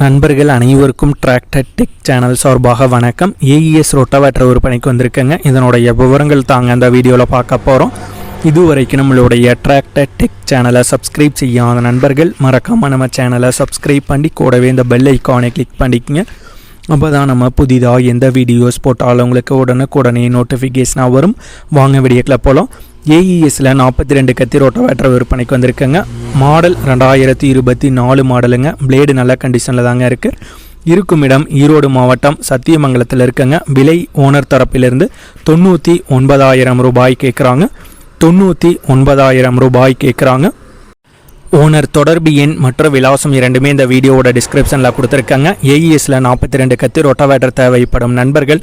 நண்பர்கள் அனைவருக்கும் tractor tech channel சார்பாக வணக்கம். ஏஇஎஸ் ரொட்டவேட்டர் விற்பனைக்கு வந்திருக்கேங்க. இதனுடைய விவரங்கள் தாங்க அந்த வீடியோவில் பார்க்க போகிறோம் இதுவரைக்கும் நம்மளுடைய டிராக்டர் டெக் சேனலை சப்ஸ்கிரைப் செய்யாத நண்பர்கள் மறக்காமல் நம்ம சேனலை சப்ஸ்கிரைப் பண்ணி கூடவே இந்த பெல் ஐக்கானை கிளிக் பண்ணிக்கங்க. அப்போ தான் நம்ம புதிதாக எந்த வீடியோஸ் போட்டாலும் உங்களுக்கு உடனுக்குடனே நோட்டிஃபிகேஷனாக வரும். வாங்க வீடியோக்கில் போகலாம் ஏஇஎஸ்சில் நாற்பத்தி ரெண்டு கத்தி ரோட்டோவேட்டர் விற்பனைக்கு வந்திருக்குங்க. மாடல் ரெண்டாயிரத்தி இருபத்தி நாலு மாடலுங்க. பிளேடு நல்ல கண்டிஷனில் தாங்க இருக்குது இருக்கும் இடம் ஈரோடு மாவட்டம் சத்தியமங்கலத்தில் இருக்குங்க. விலை ஓனர் தரப்பிலிருந்து தொண்ணூற்றி ஒன்பதாயிரம் ரூபாய் கேட்குறாங்க தொண்ணூற்றி ஒன்பதாயிரம் ரூபாய் கேட்குறாங்க ஓனர் தொடர்பு எண் மற்றும் விலாசம் இரண்டுமே இந்த வீடியோவோட டிஸ்கிரிப்ஷனில் கொடுத்துருக்காங்க. ஏஇஎஸில் நாற்பத்தி ரெண்டு கத்தி ரொட்டவேட்டர் தேவைப்படும் நண்பர்கள்.